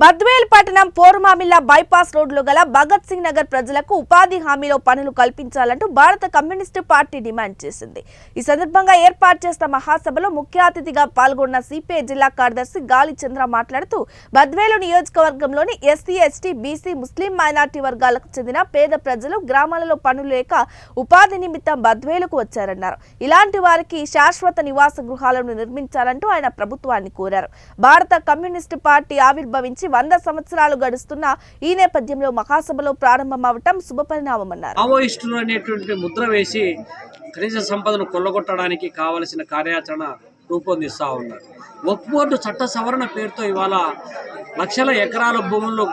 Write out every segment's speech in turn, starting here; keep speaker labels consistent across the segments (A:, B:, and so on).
A: బద్వేల్ పట్టణం పోరుమామిల్లా బైపాస్ రోడ్లో గల భగత్ సింగ్ నగర్ ప్రజలకు ఉపాధి హామీలో పనులు కల్పించాలంటూ భారత కమ్యూనిస్టు పార్టీ డిమాండ్ చేసింది. ఈ సందర్భంగా ఏర్పాటు చేసిన మహాసభలో ముఖ్య అతిథిగా పాల్గొన్న సిపిఐ జిల్లా కార్యదర్శి గాలి చంద్ర మాట్లాడుతూ బద్వేలు నియోజకవర్గంలోని SC ST BC Muslim minority వర్గాలకు చెందిన పేద ప్రజలు గ్రామాలలో పనులు లేక ఉపాధి నిమిత్తం బద్వేలుకు వచ్చారన్నారు. ఇలాంటి వారికి శాశ్వత నివాస గృహాలను నిర్మించాలంటూ ఆయన ప్రభుత్వాన్ని కోరారు. భారత కమ్యూనిస్టు పార్టీ ఆవిర్భవించి వంద సంవత్సరాలు గడుస్తున్న ఈ నేపథ్యంలో మహాసభలో ప్రారంభమవటం శుభపరిణామమన్నారు.
B: మావోయిస్టులు అనేటువంటి ముద్ర వేసి ఖనిజ సంపదను కొల్లగొట్టడానికి కావలసిన కార్యాచరణ రూపొందిస్తూ ఉన్నారు. వక్ఫ్ చట్ట సవరణ పేరుతో ఇవాళ లక్షల ఎకరాల భూములను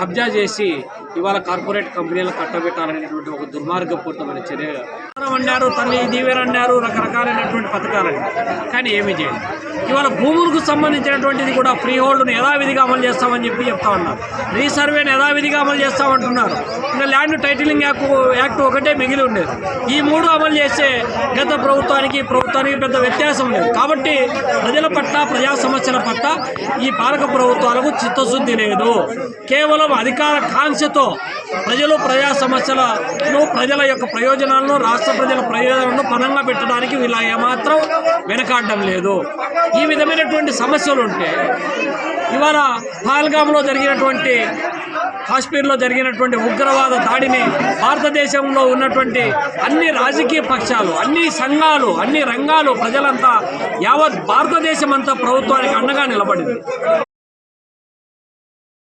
B: కబ్జా చేసి ఇవాళ కార్పొరేట్ కంపెనీలు కట్టబెట్టాలనేటువంటి ఒక దుర్మార్గపూరితమైన చర్య. అన్నారు తల్లి దీవెనన్నారు రకరకాలైనటువంటి పథకాలు కానీ ఏమీ చేయలేదు. ఇవాళ భూములకు సంబంధించినటువంటిది కూడా ఫ్రీ హోల్డ్ను యథావిధిగా అమలు చేస్తామని చెప్పి చెప్తా ఉన్నారు రీసర్వేని యథావిధిగా అమలు చేస్తామంటున్నారు. ఇంకా ల్యాండ్ టైటిలింగ్ యాక్ట్ యాక్ట్ ఒకటే మిగిలి ఉండేది. ఈ మూడు అమలు చేస్తే గత ప్రభుత్వానికి ప్రభుత్వానికి పెద్ద వ్యత్యాసం లేదు. కాబట్టి ప్రజల పట్ల ప్రజా సమస్యల పట్ల ఈ పాలక ప్రభుత్వాలకు చిత్తశుద్ధి లేదు. కేవలం అధికార కాంక్షతో ప్రజలు ప్రజా సమస్యలను ప్రజల యొక్క ప్రయోజనాలను రాష్ట్ర ప్రజల ప్రయోజనాలను పనంగా పెట్టడానికి వీళ్ళ ఏమాత్రం వెనకాడడం లేదు. ఈ విధమైనటువంటి సమస్యలు ఉంటే ఇవాళ పహల్గామ్లో జరిగినటువంటి కాశ్మీర్లో జరిగినటువంటి ఉగ్రవాద దాడిని భారతదేశంలో ఉన్నటువంటి అన్ని రాజకీయ పక్షాలు అన్ని సంఘాలు అన్ని రంగాలు ప్రజలంతా యావత్ భారతదేశం అంతా ప్రభుత్వానికి అండగా నిలబడింది.